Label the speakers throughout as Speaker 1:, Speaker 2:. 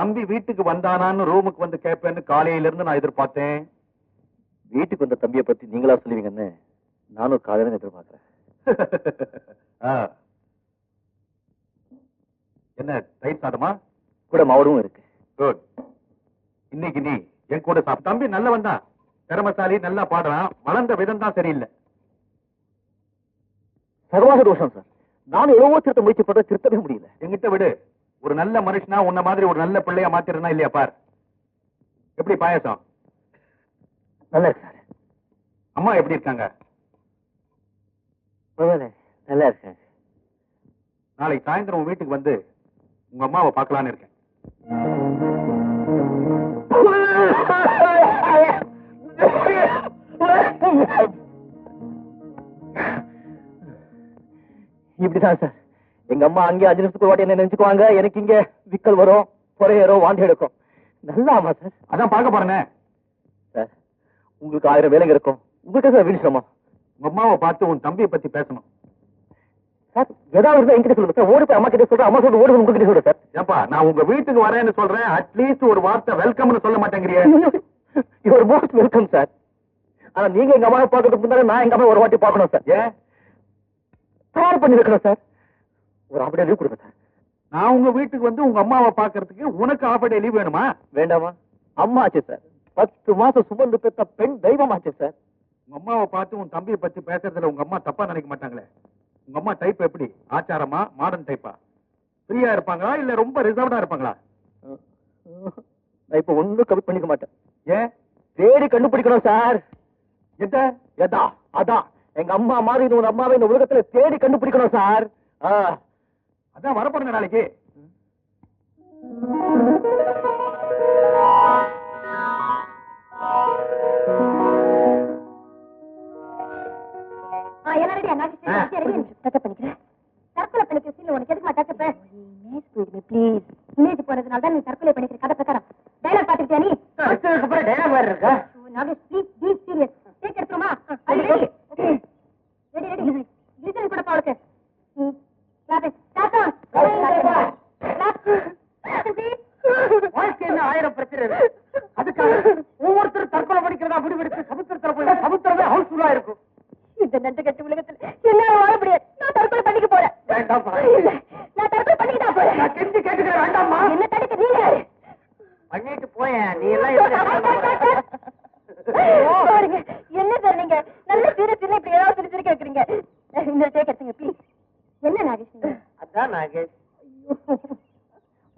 Speaker 1: தம்பி வீட்டுக்கு வந்தானான்னு ரூமுக்கு வந்து கேட்பேன்னு காலையில இருந்து நான் எதிர்பார்த்தேன்.
Speaker 2: வீட்டுக்கு வந்த தம்பியை பத்தி நீங்களா சொல்லுவீங்கன்னு நானும் காதலன் எதிர்பார்க்கிறேன்.
Speaker 1: ஆ. என்ன தயிர் சாதமா?
Speaker 2: கூட மாவடும் இருக்கு.
Speaker 1: குட் இன்னைக்கு நீ என் கூட சாப்பிட்டு தம்பி நல்லவன் தான். திறமசாலி நல்லா பாடுறான். வளர்ந்த விதம் தான் சரியில்லை.
Speaker 2: சகவாச தோஷம் சார். நானும் எவ்வளவோ திருத்த முயற்சி பண்ற திருத்தவே முடியல.
Speaker 1: என்கிட்ட விடு. ஒரு நல்ல மனுஷனா உன்ன மாதிரி ஒரு நல்ல பிள்ளையா மாத்திருந்தா இல்லையா பார்? எப்படி பாயாசம்?
Speaker 2: நல்லா இருக்கு சார்.
Speaker 1: அம்மா எப்படி இருக்காங்க?
Speaker 2: நல்லா இருக்கேன்
Speaker 1: நாளைக்கு சாயந்தரம் வீட்டுக்கு வந்து உங்க அம்மாவை பார்க்கலான்னு இருக்கேன்.
Speaker 2: இப்படிதான் சார். எங்க அம்மா அங்கே அஞ்சு நிமிஷத்துக்கு வாட்டி என்ன நினைச்சுக்குவாங்க. எனக்கு இங்க விக்கல் வரும் புறையேறும் வாந்தி எடுக்கும். நல்லா ஆமா சார்?
Speaker 1: அதான் பார்க்க போறேனே.
Speaker 2: சார் உங்களுக்கு ஆயிரம் வேலைங்க இருக்கும். உங்களுக்கு சார் வீண் சிரமம்.
Speaker 1: உங்க அம்மாவை பார்த்து உன் தம்பியை பத்தி பேசணும்.
Speaker 2: சார் ஏதாவது என்கிட்ட சொல்லுங்க சார். ஓடி போய் அம்மா கிட்ட சொல்றேன். அம்மா சொல்லிட்டு ஓடி உங்ககிட்ட சொல்றேன் சார்.
Speaker 1: ஏப்பா நான் உங்க வீட்டுக்கு வரேன்னு சொல்றேன். அட்லீஸ்ட் ஒரு வார்த்தை வெல்கம்னு சொல்ல மாட்டேங்கிறியே.
Speaker 2: யுவர் மோஸ்ட் வெல்கம் சார் ஆனா நீங்க எங்க அம்மாவை பார்க்கறதுக்கு முன்னாடி நான் எங்க அம்மா ஒரு வாட்டி பார்க்கணும் சார்
Speaker 1: ஏன்?
Speaker 2: தயார் பண்ணி வைக்கணும் சார் ஒரு அப்படியே லீவ் கொடுங்க சார்
Speaker 1: நான் உங்க வீட்டுக்கு வந்து உங்க அம்மாவை பார்க்கறதுக்கு உனக்கு ஆஃப் டே லீவ் வேணுமா?
Speaker 2: வேண்டாமா? அம்மா ஆச்சு சார் பத்து மாசம் சுமந்து பெத்த பெண் தெய்வம் ஆச்சு சார்
Speaker 1: உங்க அம்மாவை பார்த்து உன் தம்பியை பத்தி பேசுறதுல உங்க அம்மா தப்பா நினைக்க மாட்டாங்களே. உங்க அம்மா டைப் எப்படி? ஆச்சாரமா மாடர்ன் டைப்பா ஃப்ரீயா இருப்பாங்களா இல்ல ரொம்ப ரிசர்வ்டா இருப்பாங்களா?
Speaker 2: நான் இப்ப ஒண்ணும் கம்மி பண்ணிக்க மாட்டேன்.
Speaker 1: ஏன்?
Speaker 2: தேடி கண்டுபிடிக்கணும் சார்
Speaker 1: எத
Speaker 2: எதா? அதான் எங்க அம்மா மாதிரி ஒரு அம்மாவை இந்த உலகத்துல தேடி கண்டுபிடிக்கணும் சார் ஆ.
Speaker 1: அதான் வரப்படுங்க நாளைக்கு
Speaker 3: ஆ, எல்லாம் ready ஆ? நாளைக்கு
Speaker 1: ஆ.
Speaker 3: சரி, ready ஆ? touch up பண்ணிக்கிறேன். தற்கொலை பண்ணிக்கிற scene ல உனக்கு எதுக்கும்மா touch up? Please. image போறதுனால தான் நீ தற்கொலை பண்ணிக்கிற கதை பிரகாரம். dialogue பார்த்துக்கிட்டியா நீ? Nagesh, please, be serious. Take எடுத்துருமா? Are you ready? Okay. Ready, ready. Glycerin கொடுப்பா அவளுக்கு. ம். Clap it. Start on. Clap. Action, please.
Speaker 4: வாழ்க்கை என்ன ஆயிரம் பிரச்சனை இருக்கு அதுக்காக ஒவ்வொருத்தரும் தற்கொலை படிக்கிறதா முடிவெடுத்து சமுத்திரத்துல போய் சமுத்திரமே ஹவுஸ்ஃபுல்லா இருக்கும்
Speaker 3: இந்த நெஞ்ச கட்டு உலகத்துல என்னால வாழ முடியாது நான் தற்கொலை பண்ணிக்க போறேன்
Speaker 4: வேண்டாம்மா.
Speaker 3: இல்ல நான் தற்கொலை பண்ணிக்க தான் போறேன்
Speaker 4: நான் கெஞ்சி கேட்டுக்கிறேன் வேண்டாம்மா
Speaker 3: என்ன தடுக்க நீங்க யாரு?
Speaker 4: பண்ணிட்டு போயேன் நீ எல்லாம்
Speaker 3: பாருங்க, என்ன சார் நீங்க நல்ல சீரியஸ் இப்படி ஏதாவது சொல்லி சிரிக்க வைக்கிறீங்க இந்த டேக் எடுத்துங்க ப்ளீஸ் என்ன நாகேஷ் நீங்க?
Speaker 4: அதான் நாகேஷ்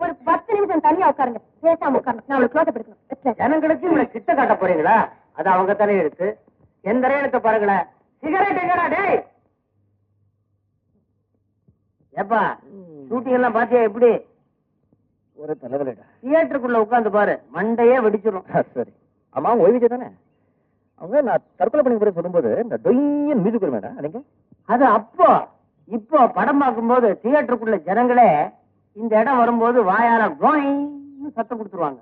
Speaker 3: ஒரு பத்து நிமிஷம் தனியா உட்காருங்க. பேசாம உட்காருங்க. நான் அவளுக்கு க்ளோஸ்
Speaker 4: ஜனங்களுக்கு இவனை கிட்ட காட்ட போறீங்களா? அது அவங்க தலையெழுத்து எந்த எழுத்த பாருங்களேன். சிகரெட் எங்கடா டேய்? ஏப்பா ஷூட்டிங் எல்லாம் பாத்தியா எப்படி?
Speaker 2: ஒரு தலைவலிடா.
Speaker 4: தியேட்டருக்குள்ள உட்கார்ந்து பாரு. மண்டையே வெடிச்சிரும்.
Speaker 2: சரி. அம்மா அவங்க ஓய்வு தானே அவங்க நான் தற்கொலை பண்ணி போய் சொல்லும்போது இந்த டொய்யன் மியூசிக் வரும் மேடம் நீங்க
Speaker 4: அது அப்போ. இப்போ படம் பார்க்கும்போது தியேட்டருக்குள்ள ஜனங்களே இந்த இடம் வரும்போது வாயால கோயின்னு சத்தம் கொடுத்துருவாங்க.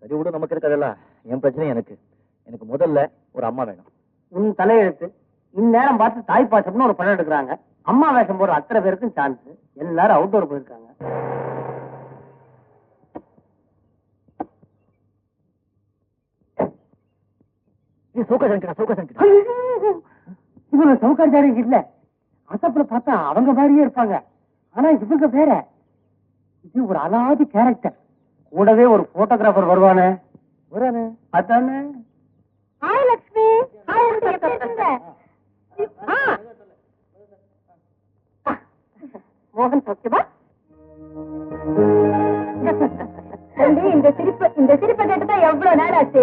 Speaker 2: சரி விட நமக்கு இருக்கதெல்லாம் என் பிரச்சனை எனக்கு. எனக்கு முதல்ல ஒரு அம்மா வேணும்.
Speaker 4: உன் தலையெழுத்து. இந்நேரம் பார்த்து தாய் பாசம்னு ஒரு படம் எடுக்கிறாங்க. அம்மா வேஷம் போடுற அத்தனை பேருக்கும் சான்ஸ் எல்லாரும் அவுட்டோர் போயிருக்காங்க.
Speaker 2: சோகா சங்கடா சோகா சங்கடா
Speaker 4: இவங்க சவுகாச்சாரி இல்ல. அசப்புல பார்த்தா அவங்க மாதிரியே இருப்பாங்க. ஆனா இவங்க வேற. இது ஒரு அலாதி கேரக்டர் கூடவே ஒரு போட்டோகிராஃபர் வருவானே.
Speaker 2: வரானே.
Speaker 4: அதானே.
Speaker 3: Hi Lakshmi hi. மோகன் ஓகேவா இந்த சிரிப்பு இந்த சிரிப்பை கேட்டுதான் எவ்வளவு நேரம் ஆச்சு?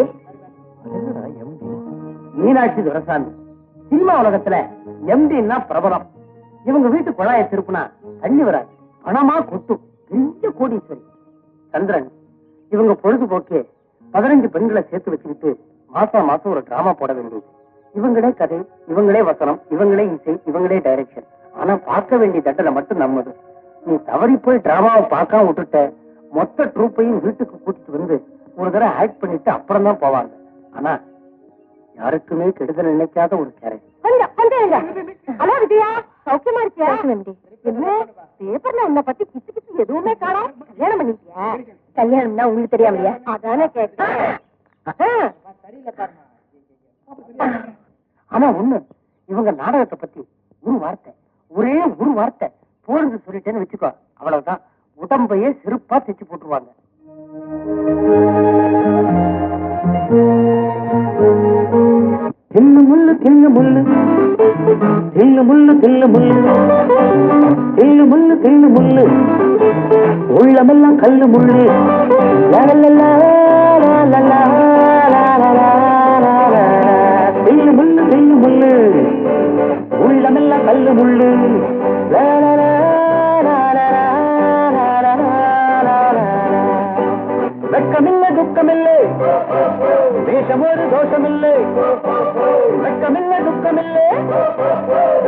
Speaker 4: மீனாட்சி துரசாமி. சினிமா உலகத்துல எம்டின்னா பிரபலம். இவங்க வீட்டு குழாயை திருப்புனா தண்ணி வராது. பணமா கொட்டும். பெரிய கோடீஸ்வரி. சந்திரன் இவங்க பொழுதுபோக்கு பதினஞ்சு பெண்களை சேர்த்து வச்சுக்கிட்டு மாசம் மாசம் ஒரு டிராமா போட வேண்டியது. இவங்களே கதை இவங்களே வசனம் இவங்களே இசை இவங்களே டைரக்ஷன் ஆனா பார்க்க வேண்டிய தண்டனை மட்டும் நம்மது. நீ தவறி போய் டிராமாவை பார்க்காம விட்டுட்ட மொத்த ட்ரூப்பையும் வீட்டுக்கு கூட்டிட்டு வந்து ஒரு தடவை ஆக்ட் பண்ணிட்டு அப்புறம் தான் போவாங்க. ஆனா யாருக்குமே கெடுதல் நினைக்காத ஒரு
Speaker 3: இருங்க ஹலோ விஜயா சௌக்கியமா இருக்கியா? என்ன? பேப்பர்ல உன்னை பத்தி கிச்சு கிச்சு எதுவுமே காணோம் கல்யாணம் பண்ணிட்டியா? கல்யாணம்னா உங்களுக்கு தெரியாமலையா? அதானே கேட்டேன்.
Speaker 4: ஆனா ஒண்ணு இவங்க நாடகத்தை பத்தி ஒரு வார்த்தை ஒரே ஒரு வார்த்தை போறது சொல்லிட்டேன்னு வச்சுக்கோ. அவ்வளவுதான். உடம்பையே செருப்பா தைச்சு போட்டுருவாங்க. தில்லு முள்ளு தில்லு முள்ளு தில்லு முள்ளு தில்லு முள்ளு தில்லு முள்ளு தில்லு முள்ளு உள்ளமெல்லாம் கல்லு முள்ளு தில்லு முள்ளு தில்லு முள்ளு உள்ளமெல்லாம் கல்லு முள்ளு வெக்கமில்லை துக்கமில்லை வேஷம் ஒரு தோஷமில்லை தூக்கமில்லே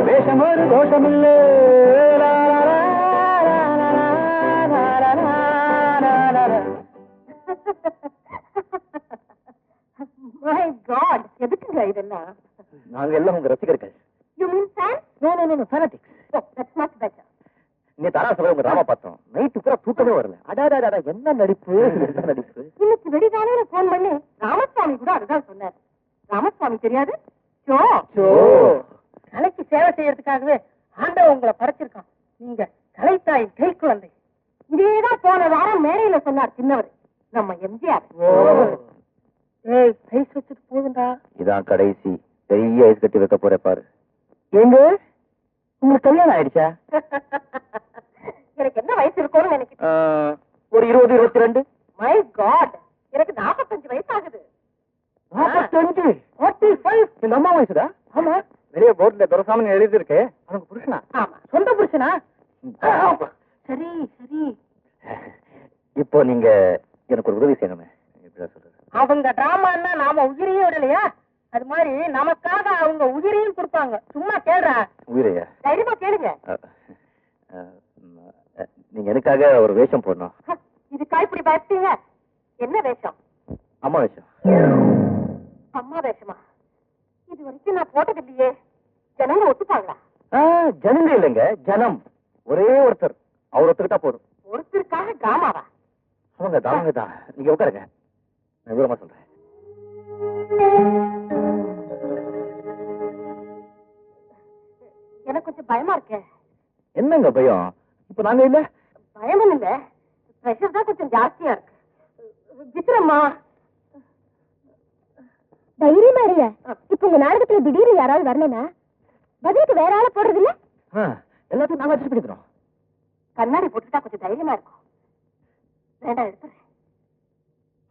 Speaker 4: வேஷம் ஒரு கோஷமில்லே
Speaker 3: மை காட் எதுக்குங்க
Speaker 2: நாங்க எல்லாம் உங்க ரசிகர்கள்.
Speaker 3: You mean fan
Speaker 2: no no no fanatics
Speaker 3: that's much better
Speaker 2: நீ தாரா சபை உங்க ராமா என்ன நடிப்பு? என்ன நடிப்பு?
Speaker 3: இன்னைக்கு வெடிகாலையில போன் பண்ணி ராமசாமி கூட அதுதான் சொன்னார். ராமசாமி தெரியாது?
Speaker 4: கலைக்கு சேவை செய்யறதுக்காகவே ஆண்டவன் உங்களை படைச்சிருக்கான். நீங்க கலைத்தாய் கை குழந்தை.
Speaker 3: இதேதான் போன வாரம் மேடையில சொன்னார் சின்னவர். நம்ம எம்ஜிஆர்.
Speaker 4: ஏய் ஐஸ் வச்சுட்டு போகுண்டா
Speaker 2: இதான் கடைசி. பெரிய ஐஸ் கட்டி வைக்க போற பாரு.
Speaker 4: எங்க? உங்களுக்கு கல்யாணம் ஆயிடுச்சா?
Speaker 3: எனக்கு என்ன வயசு இருக்கும்னு நினைக்கிறேன்
Speaker 2: ஒரு இருபது இருபத்தி ரெண்டு.
Speaker 3: மை காட் எனக்கு நாற்பத்தஞ்சு வயசு ஆகுது
Speaker 2: நாற்பத்தஞ்சு ஃபார்ட்டி ஃபைவ் இந்த அம்மா வயசுடா? ஆமா. வெளிய போர்ட்ல துரசாமி எழுதி இருக்கு அவங்க புருஷனா?
Speaker 3: ஆமா.
Speaker 4: சொந்த புருஷனா? சரி சரி.
Speaker 2: இப்போ நீங்க எனக்கு ஒரு உதவி செய்யணுமே.
Speaker 4: அவங்க டிராமான்னா நாம உயிரையும் விடலையா? அது மாதிரி நமக்காக அவங்க உயிரையும் கொடுப்பாங்க. சும்மா கேடுறா
Speaker 2: உயிரையா?
Speaker 3: தைரியமா கேளுங்க.
Speaker 2: நீங்க எனக்காக ஒரு வேஷம் போடணும்.
Speaker 3: ஹ, இதுக்கா இப்படி பயப்பட்டீங்க என்ன வேஷம்
Speaker 2: அம்மா வேஷம்
Speaker 3: அம்மா வேஷமா இது வரைக்கும் நான் போட்டது இல்லையே ஜனங்க ஒத்துப்பாங்களா
Speaker 2: ஆ, ஜனங்க இல்லைங்க ஜனம். ஒரே ஒருத்தர். அவர் ஒத்துக்கிட்டா போதும்.
Speaker 3: ஒருத்தருக்காக டிராமாவா?
Speaker 2: அவங்க தான் அவங்க தான். நீங்க உட்காருங்க. நான் விவரமா சொல்றேன்.
Speaker 3: எனக்கு கொஞ்சம் பயமா இருக்கே.
Speaker 2: என்னங்க பயம்? இப்ப நாங்க இல்ல?
Speaker 3: பயமும் இல்ல பிரஷர் தான் கொஞ்சம் ஜாஸ்தியா இருக்கு. விக்ரம்மா தைரியமா இருங்க. இப்ப உங்க நாடகத்துல திடீர்னு யாராவது வரலனா பதிலுக்கு வேற ஆள போடுறது இல்ல
Speaker 2: எல்லாத்தையும் நாங்க அட்ஜஸ்ட் பண்ணிக்கிறோம்.
Speaker 3: கண்ணாடி போட்டுட்டா கொஞ்சம் தைரியமா இருக்கும். வேண்டாம் எடுத்துறேன்.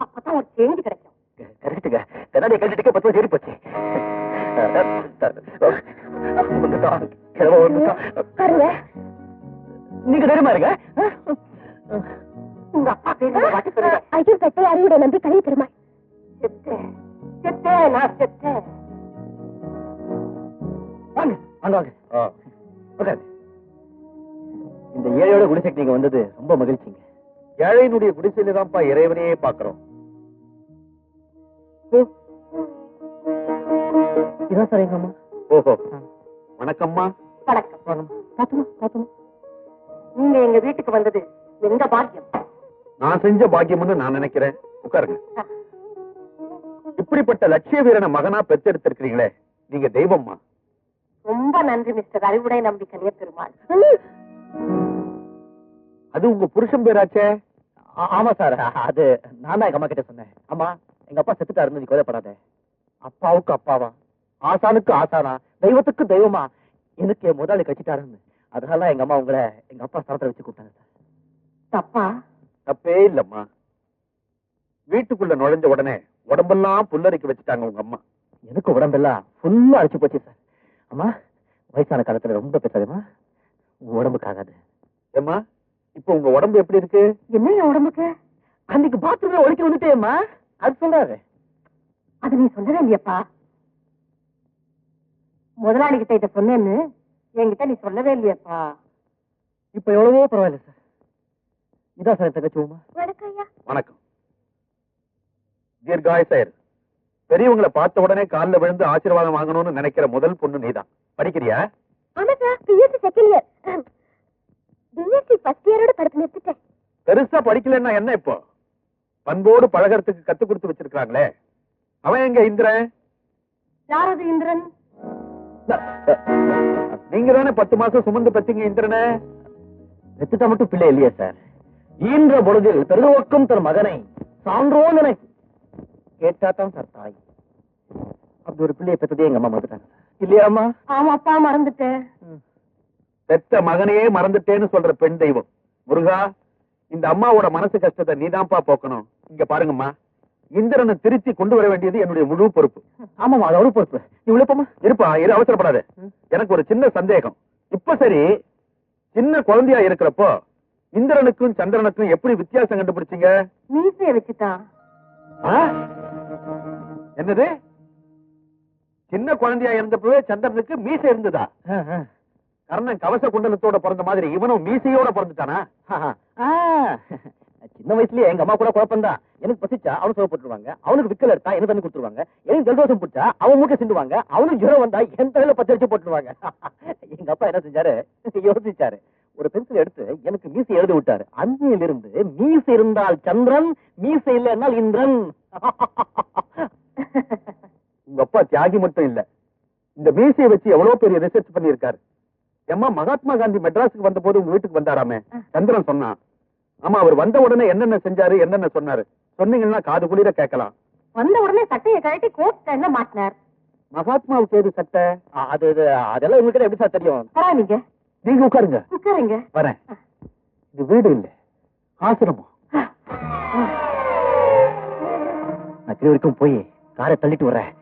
Speaker 3: அப்பதான் ஒரு சேஞ்ச் கிடைக்கும்.
Speaker 2: கரெக்டுங்க கட்டிட்டு பத்து வருஷம் போச்சு நீங்க தைரியமா இருங்க?
Speaker 3: உங்க அப்பா பேர் ஐயோ பெட்டை அறிவுடைய நம்பி கலை பெருமாள் செத்தேன். செத்தேன் நான் செத்தேன்.
Speaker 2: வாங்க. இந்த ஏழையோட குடிசைக்கு நீங்க வந்தது ரொம்ப மகிழ்ச்சிங்க. ஏழையினுடைய குடிசையில தான்ப்பா இறைவனையே பாக்குறோம்
Speaker 4: இதான் சார் எங்க அம்மா.
Speaker 1: ஓஹோ. வணக்கம்மா.
Speaker 3: வணக்கம்.
Speaker 4: வாங்கம்மா பாத்துமா பாத்துமா.
Speaker 3: நீங்க எங்க வீட்டுக்கு வந்தது எங்க பாக்கியம்?
Speaker 1: நான் செஞ்ச பாக்கியம்னு நான் நினைக்கிறேன். உட்காருங்க. இப்படிப்பட்ட லட்சிய வீரனை மகனா பெத்தெடுத்திருக்கிறீங்களே. நீங்க தெய்வம்மா.
Speaker 3: ரொம்ப நன்றி மிஸ்டர் அறிவுடை நம்பி கலிய பெருமாள்
Speaker 1: அது உங்க புருஷன் பேராச்சே?
Speaker 2: ஆமா சார். அது நான் தான் எங்க அம்மா கிட்ட சொன்னேன். அம்மா எங்க அப்பா செத்துட்டாருன்னு நீ கவலைப்படாத அப்பாவுக்கு அப்பாவா? ஆசானுக்கு ஆசானா? தெய்வத்துக்கு தெய்வமா? எனக்கு என் முதலாளி கட்சிட்டாருன்னு. அதனால எங்க அம்மா உங்களை எங்க அப்பா ஸ்தலத்தை வச்சு கூப்பிட்டாங்க சார்.
Speaker 3: தப்பா?
Speaker 1: தப்பே இல்லம்மா. வீட்டுக்குள்ள நுழைஞ்ச உடனே உடம்பெல்லாம் புல்லரிக்க வச்சுட்டாங்க உங்க அம்மா.
Speaker 2: எனக்கு உடம்பெல்லாம் ஃபுல்லா அடிச்சு போச்சு சார். அம்மா வயசான காலத்துல ரொம்ப பேசாதேம்மா உடம்புக்கு ஆகாது.
Speaker 1: ஏம்மா இப்போ உங்க உடம்பு எப்படி இருக்கு?
Speaker 3: என்ன என் உடம்புக்கு?
Speaker 2: அன்னைக்கு பாத்ரூம்ல ஒழிக்க வந்துட்டேம்மா. அது சொல்றாரு
Speaker 3: அது நீ சொல்லவே இல்லையப்பா. முதலாளி கிட்ட இத சொன்னேன்னு என்கிட்ட நீ சொல்லவே இல்லையப்பா.
Speaker 2: இப்ப எவ்வளவோ பரவாயில்ல சார். இதான் சார் தங்கச்சி உமா.
Speaker 3: வணக்கம் ஐயா.
Speaker 1: வணக்கம். தீர்காய் சார் பெரியவங்களை பார்த்த உடனே கால்ல விழுந்து ஆசீர்வாதம் வாங்கணும்னு நினைக்கிற முதல் பொண்ணு நீதான். படிக்கிறியா? பெருசா படிக்கலன்னா என்ன இப்போ? பண்போடு பழகறதுக்கு கத்து கொடுத்து வச்சிருக்காங்களே அவன் எங்க இந்திரன்?
Speaker 3: யாரது இந்திரன்?
Speaker 1: நீங்க தானே பத்து மாசம் சுமந்து பத்தீங்க இந்திரனே?
Speaker 2: பெத்துட்டா மட்டும் பிள்ளை இல்லையா சார். ஈன்ற பொழுதில் பெருதுவக்கும் தன் மகனை சான்றோன் என கேட்டாதான் சார் தாய். அப்படி ஒரு பிள்ளையை பெற்றதே எங்க அம்மா மறந்துட்டாங்க. இல்லையா அம்மா?
Speaker 3: ஆமாப்பா மறந்துட்டேன்.
Speaker 1: பெத்த மகனையே மறந்துட்டேன்னு சொல்ற பெண் தெய்வம். முருகா இந்த அம்மாவோட மனசு கஷ்டத்தை நீதான்ப்பா போக்கணும். இங்க பாருங்கம்மா. இந்திரனை திருத்தி கொண்டு வர வேண்டியது என்னுடைய முழு பொறுப்பு.
Speaker 2: ஆமாமா அது அவரு பொறுப்பு. நீ விழுப்பமா
Speaker 1: இருப்பா இரு அவசரப்படாத. எனக்கு ஒரு சின்ன சந்தேகம். இப்ப சரி சின்ன குழந்தையா இருக்கிறப்போ இந்திரனுக்கும் சந்திரனுக்கும் எப்படி வித்தியாசம் கண்டுபிடிச்சீங்க?
Speaker 3: மீசைய வச்சுட்டான்?
Speaker 1: என்னது? சின்ன குழந்தையா இருந்தப்பவே சந்திரனுக்கு மீசை இருந்ததா? கர்ணன் கவச குண்டலத்தோட பிறந்த மாதிரி இவனும் மீசையோட பிறந்துட்டானா?
Speaker 2: சின்ன வயசுலயே எங்க அம்மா கூட குழப்பம் எனக்கு பசிச்சா அவனு சோப்பு போட்டுருவாங்க அவனுக்கு விக்கல் எடுத்தா எனக்கு தண்ணி கொடுத்துருவாங்க எனக்கு ஜலதோஷம் பிடிச்சா அவன் மூக்க சிந்துவாங்க அவனுக்கு ஜுரம் வந்தா என் தலையில பச்சை வச்சு போட்டுருவாங்க. எங்க அப்பா என்ன செஞ்சாரு? யோசிச்சாரு. ஒரு பென்சில் எடுத்து எனக்கு மீசை எழுதி விட்டாரு. அன்னையில இருந்து மீசை இருந்தால் சந்திரன் மீசை இல்லைன்னால் இந்திரன்.
Speaker 1: உங்க அப்பா தியாகி மட்டும் இல்ல. இந்த மீசையை வச்சு எவ்வளவு பெரிய ரிசர்ச் பண்ணியிருக்காரு. ஏம்மா மகாத்மா காந்தி மெட்ராஸுக்கு வந்த போது உங்க வீட்டுக்கு வந்தாராமே? சந்திரன் சொன்னான். ஆமா அவர் வந்த உடனே என்னென்ன செஞ்சாரு என்னென்ன சொன்னாரு? சொன்னீங்கன்னா காது குளிர கேட்கலாம்.
Speaker 3: வந்த உடனே சட்டையை கழட்டி கோட் ஸ்டைல்ல மாட்டினார்.
Speaker 1: மகாத்மாவுக்கு ஏது சட்டை?
Speaker 2: அது இது, அதெல்லாம் உங்ககிட்ட எப்படி சார் தெரியும்?
Speaker 3: பரவாயில்லைங்க.
Speaker 1: நீங்க உட்காருங்க.
Speaker 3: உட்காருங்க.
Speaker 1: வரேன். இது வீடு இல்ல. ஆசிரமம்.
Speaker 2: நான் கீழ வரைக்கும் போய் காரை தள்ளிட்டு வர்றேன்.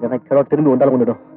Speaker 2: எனக்கு கிழவு திரும்பி வந்தாலும் கொண்டுடும்.